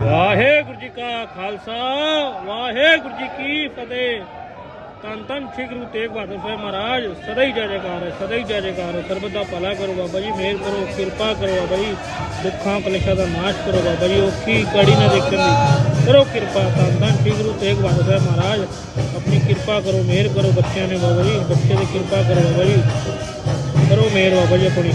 ਵਾਹਿਗੁਰੂ ਜੀ ਕਾ ਖਾਲਸਾ, ਵਾਹਿਗੁਰੂ ਜੀ ਕੀ ਫਤਿਹ। ਤਨ ਤਨ ਸ੍ਰੀ ਗੁਰੂ ਤੇਗ ਬਹਾਦਰ ਸਾਹਿਬ ਮਹਾਰਾਜ, ਸਦਾ ਹੀ ਜੈ ਜੈਕਾਰ ਹੈ, ਸਦਾ ਹੀ ਜੈ ਜੈਕਾਰ ਹੈ। ਸਰਬਤ ਦਾ ਭਲਾ ਕਰੋ ਬਾਬਾ ਜੀ, ਮਿਹਰ ਕਰੋ, ਕਿਰਪਾ ਕਰੋ ਬਾਬਾ ਜੀ। ਦੁੱਖਾਂ ਕਲੇਸ਼ਾਂ ਦਾ ਨਾਸ਼ ਕਰੋ ਬਾਬਾ ਜੀ, ਔਖੀ ਕੜੀ ਨਾ ਦੇਖਣ ਦੀ। ਕਰੋ ਕਿਰਪਾ ਤਨ ਤਨ ਸ੍ਰੀ ਗੁਰੂ ਤੇਗ ਬਹਾਦਰ ਸਾਹਿਬ ਮਹਾਰਾਜ। ਆਪਣੀ ਕਿਰਪਾ ਕਰੋ, ਮਿਹਰ ਕਰੋ ਬੱਚਿਆਂ ਨੇ ਬਾਬਾ ਜੀ, ਬੱਚੇ ਦੀ ਕਿਰਪਾ ਕਰੋ ਬਾਬਾ ਜੀ। ਕਰੋ ਮਿਹਰ ਬਾਬਾ ਜੀ ਆਪਣੀ।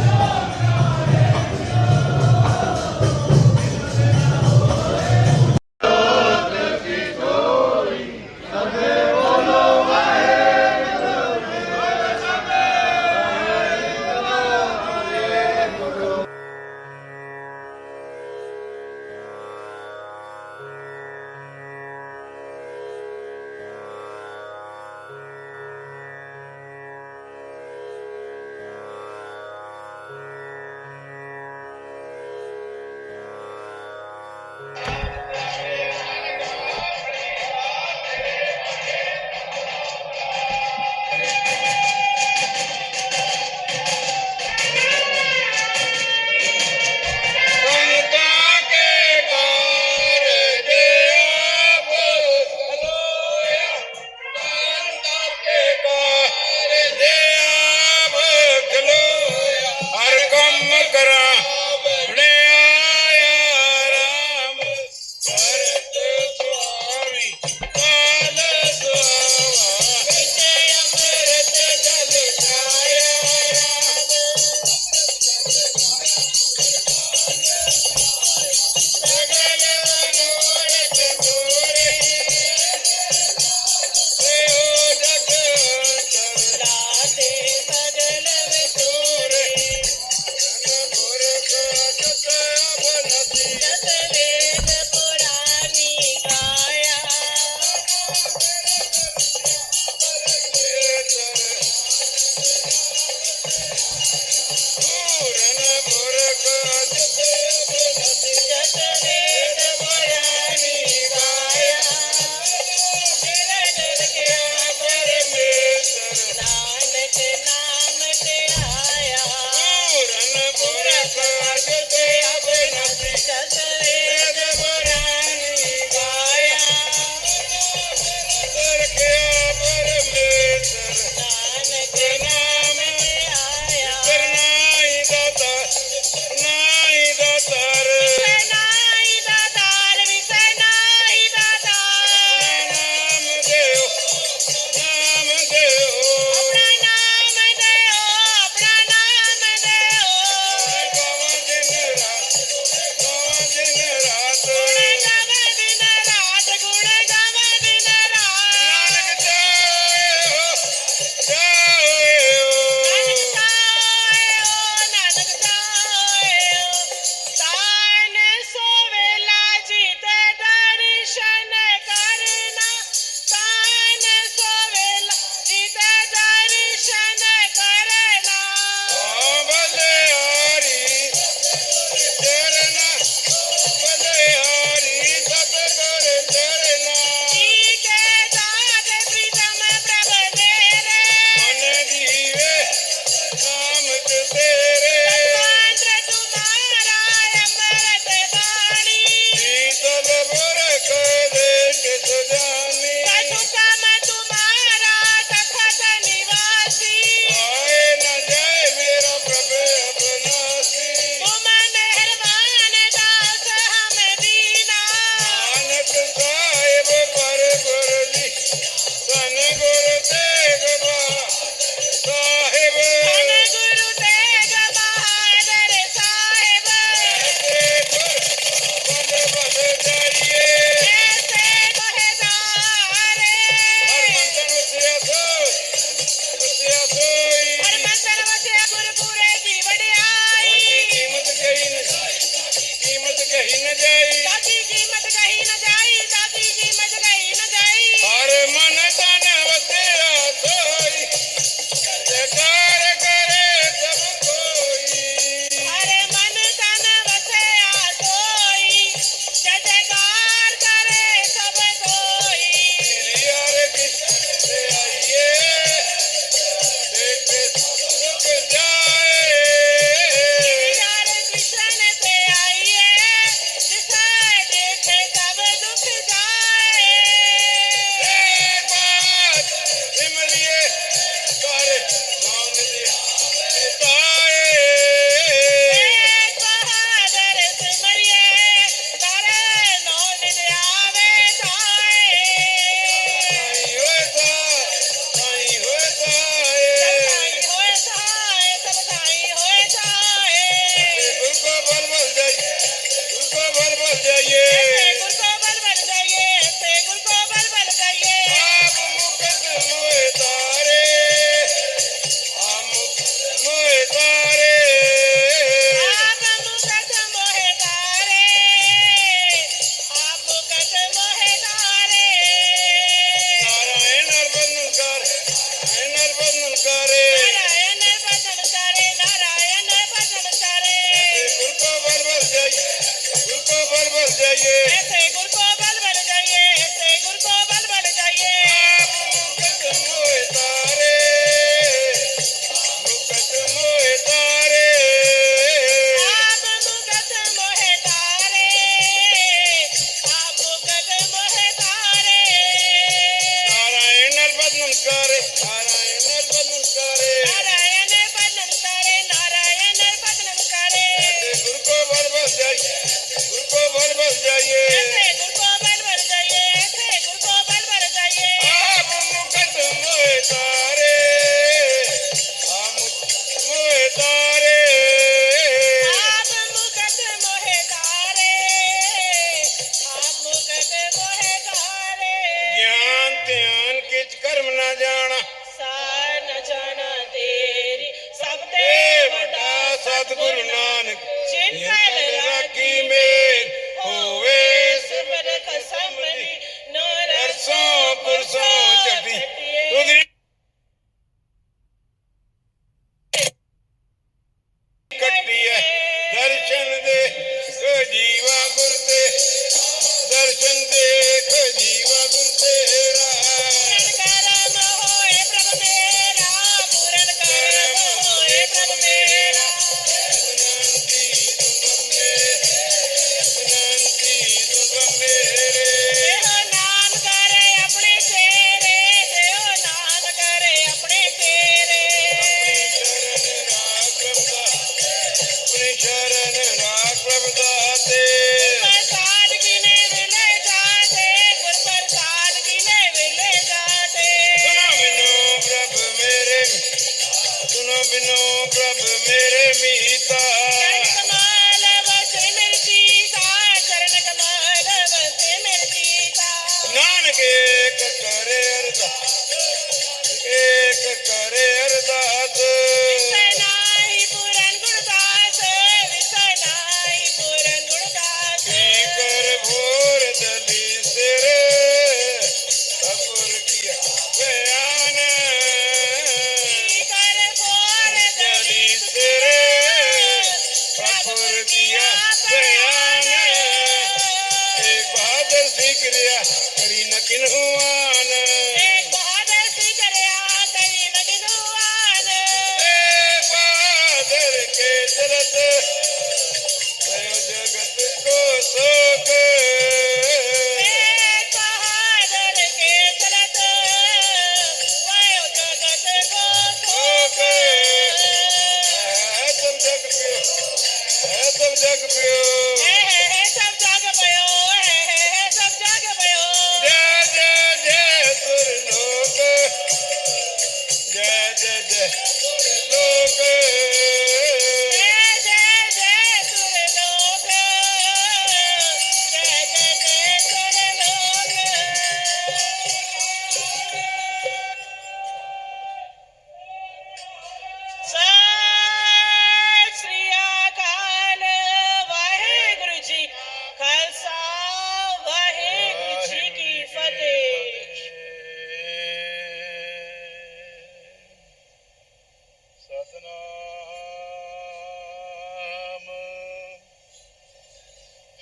Yeah. ਕੇ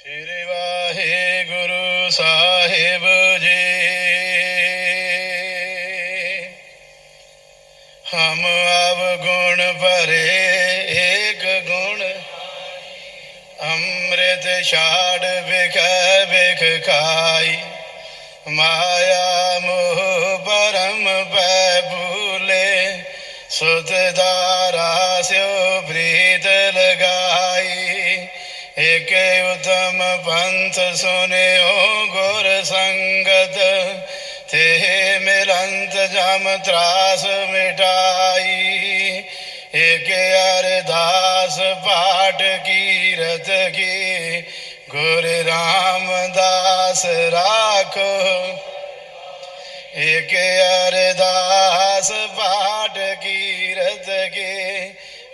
ਸ੍ਰੀ ਵਾਹਿਗੁਰੂ ਸਾਹਿਬ ਜੀ। ਹਮ ਆਵ ਗੁਣ ਭਰੇ, ਏਕ ਗੁਣ। ਅੰਮ੍ਰਿਤ ਛਾੜ ਵਿਖ ਵਿਖ ਖਾਈ। ਮਾਇਆ ਮੋਹ ਪਰਮ ਪੈ ਭੂਲੇ ਸੁਧ ਦਾਰਾ ਸਿਓ پنت سنو گر سنگت تھی مرنت جم تراس مٹائی ایک ارداس پاٹ کیرت گی گر رام داس راک ایک ارداس پاٹ کیرت گے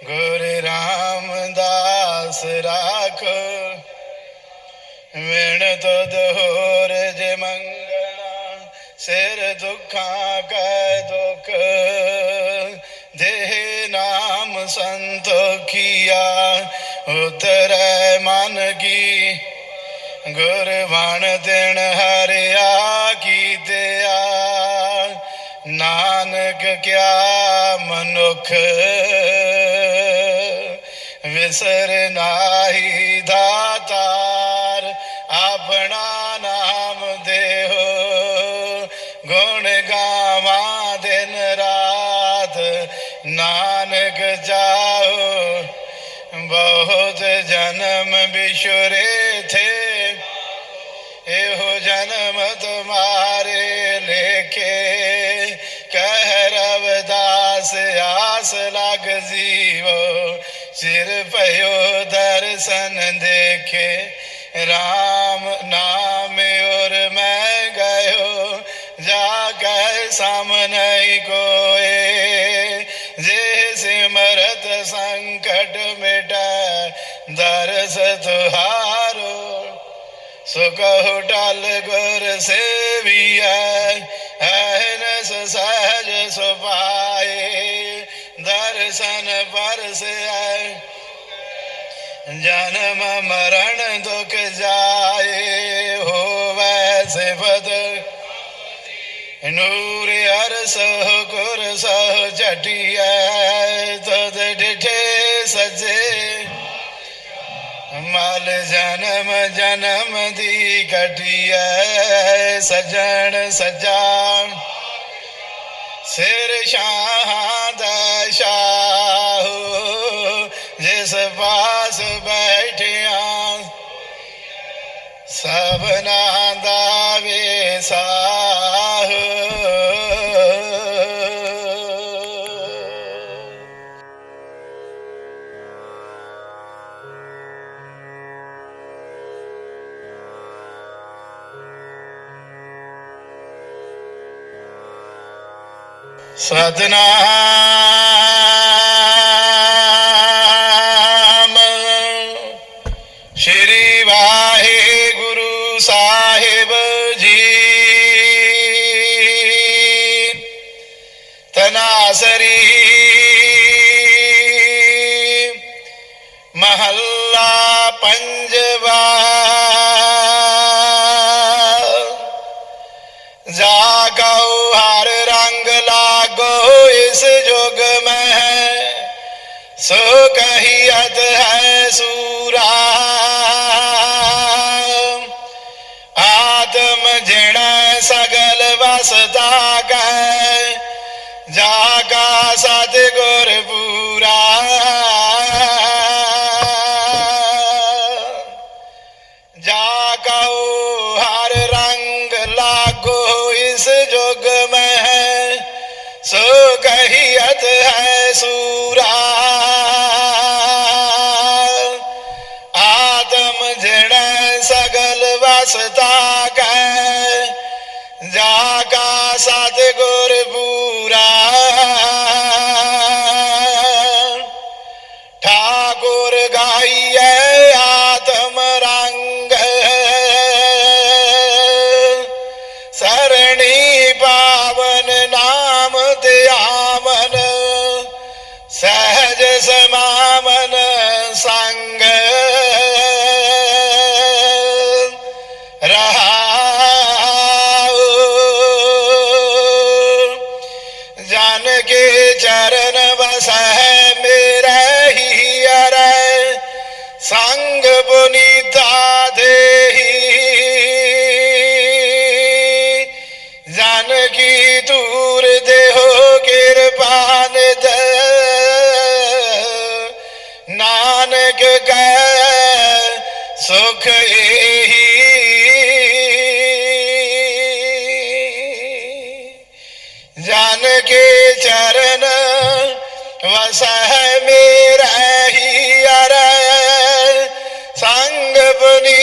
گر رام داس راک ਵਿਣ ਤੁਧ ਹੋਰ ਜੇ ਮੰਗਣਾ, ਸਿਰ ਦੁੱਖਾਂ ਕੈ ਦੁਖ। ਦੇਹ ਨਾਮ ਸੰਤੋਖੀਆ, ਉਤਰੈ ਮਨ ਕੀ। ਗੁਰ ਬਣ ਦਿਨ ਹਰਿਆ ਕੀ ਦਿਆ। ਨਾਨਕ ਕਿਆ ਮਨੁਖ ਵਿਸਰ ਨਾਹੀ ਦਾਤਾ। ਆਪਣਾ ਨਾਮ ਦੇਹੋ। ਗੁਣ ਗਾਵਾਂ ਦਿਨ ਰਾਤ। ਨਾਨਕ ਜਾਓ। ਬਹੁਤ ਜਨਮ ਬਿਸ਼ੁਰੇ ਥੇ। ਇਹੋ ਜਨਮ ਤੁਮਾਰੇ ਲੇਖੇ। ਕਹਿ ਰਵਦਾਸ ਆਸ ਲਗ ਜੀਵੋ। ਸਿਰ ਭਇਓ ਦਰਸ਼ਨ ਦੇਖੇ। رام نام اور میں گئے جا کے سامنے کوئے جے سمرت سنکٹ مٹا درس تہارو سکہ ڈال گر سے بھی آئے سہج سپائے درسن پر سے آئے ਜਨਮ ਮਰਨ ਦੁਖ ਜਾਏ ਹੋਵੈ ਸਿਫਤ। ਨੂਰ ਅਰਸ ਗੁਰ ਸਹ ਝਟਿਐ ਤਦ ਡਿਠੇ ਸਜੇ। ਮਲ ਜਨਮ ਜਨਮ ਦੀ ਘਟਿਐ, ਸਜਣ ਸਜਾਣ ਸਿਰ ਸ਼ਾਹ ਦਾ ਸ਼ਾਹੂ ਜਿਸ ਪਾਸ ਬੈਠਿਆ ਸਭਨਾ ਦਾ ਵੇਸਾਹ ਸਤਨਾਮ जुग में है सो कही अध है सूरा ਕਹੀਅਤ ਹੈ ਸੂਰਾ। ਆਦਮ ਜੜੈ ਸਗਲ ਵਸਤਾ sema man ਨਾਨਕ ਕੈ ਸੁਖ ਏਹੀ। ਜਨ ਕੇ ਚਰਨ ਵਸਹਿ ਮੇਰਾ ਹੀ ਅਰੈ। ਸੰਗ ਪੁਨੀਤਾ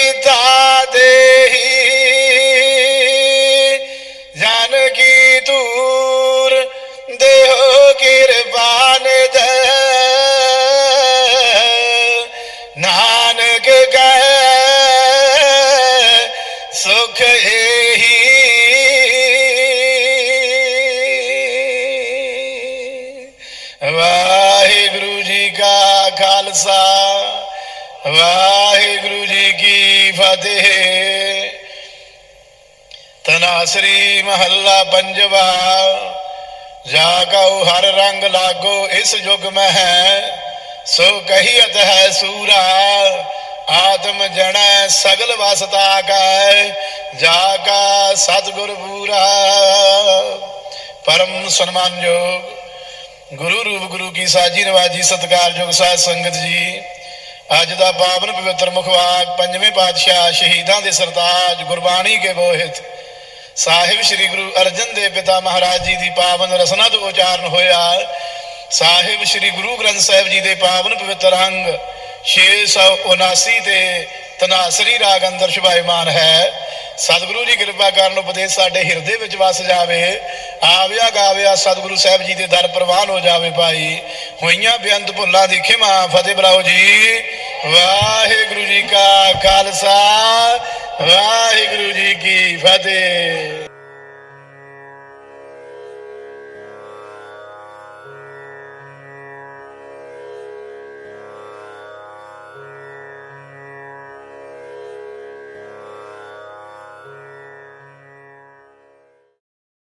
ਨਾਨਕ ਕੈ ਸੁਖ ਏਹੀ। ਵਾਹਿਗੁਰੂ ਜੀ ਕਾ ਖਾਲਸਾ, ਵਾਹਿਗੁਰੂ ਜੀ ਕੀ ਫਤਿਹ। ਤਨਾਸਰੀ ਮਹੱਲਾ ਪੰਜਵਾ, ਜਾ ਕਉ ਹਰ ਰੰਗ ਲਾਗੋ ਇਸ ਯੁਗ ਮੈਂ ਹੈ ਸੋ ਕਹੀਅਤ ਹੈ ਸੂਰਾ ਆਤਮ ਜਣੈ ਸਗਲ ਵਸਤਾ ਕੈ ਜਾ ਕਾ ਸਤਿਗੁਰ ਪੂਰਾ। ਪਰਮ ਸਨਮਾਨਯੋਗ ਗੁਰੂ ਰੂਪ ਗੁਰੂ ਕੀ ਸਾਜੀ ਨਵਾਜੀ ਸਤਿਕਾਰਯੋਗ ਸਾਧ ਸੰਗਤ ਜੀ। ਅੱਜ ਦਾ ਪਾਵਨ ਪਵਿੱਤਰ ਮੁਖਵਾਕ ਪੰਜਵੇਂ ਪਾਤਸ਼ਾਹ ਸ਼ਹੀਦਾਂ ਦੇ ਸਰਤਾਜ ਗੁਰਬਾਣੀ ਕੇ ਬੋਹਿਤ। ਸਾਹਿਬ ਸ੍ਰੀ ਗੁਰੂ ਅਰਜਨ ਦੇਵ ਪਿਤਾ ਮਹਾਰਾਜ ਜੀ ਦੀ ਪਾਵਨ ਰਸਨਾ ਤੋਂ ਉਚਾਰਨ ਹੋਇਆ। ਸਾਹਿਬ ਸ੍ਰੀ ਗੁਰੂ ਗ੍ਰੰਥ ਸਾਹਿਬ ਜੀ ਦੇ ਪਾਵਨ ਪਵਿੱਤਰ ਅੰਗ 679 ਤੇ ਤਨਾਸਰੀ ਰਾਗ ਅੰਦਰ ਸ਼ੁਭਾਇਮਾਨ ਹੈ। ਸਤਿਗੁਰੂ ਜੀ ਕਿਰਪਾ ਕਰਨ ਉਪਦੇਸ਼ ਸਾਡੇ ਹਿਰਦੇ ਵਿੱਚ ਵਸ ਜਾਵੇ, ਆਵਿਆ ਗਾਵਿਆ ਸਤਿਗੁਰੂ ਸਾਹਿਬ ਜੀ ਦੇ ਦਰ ਪ੍ਰਵਾਨ ਹੋ ਜਾਵੇ ਭਾਈ। ਹੋਈਆਂ ਬੇਅੰਤ ਭੁੱਲਾਂ ਦੀ ਖਿਮਾ, ਫਤਿਹ ਬਲਾਓ ਜੀ। ਵਾਹਿਗੁਰੂ ਜੀ ਕਾ ਖਾਲਸਾ, ਵਾਹਿਗੁਰੂ ਜੀ ਕੀ ਫਤਿਹ।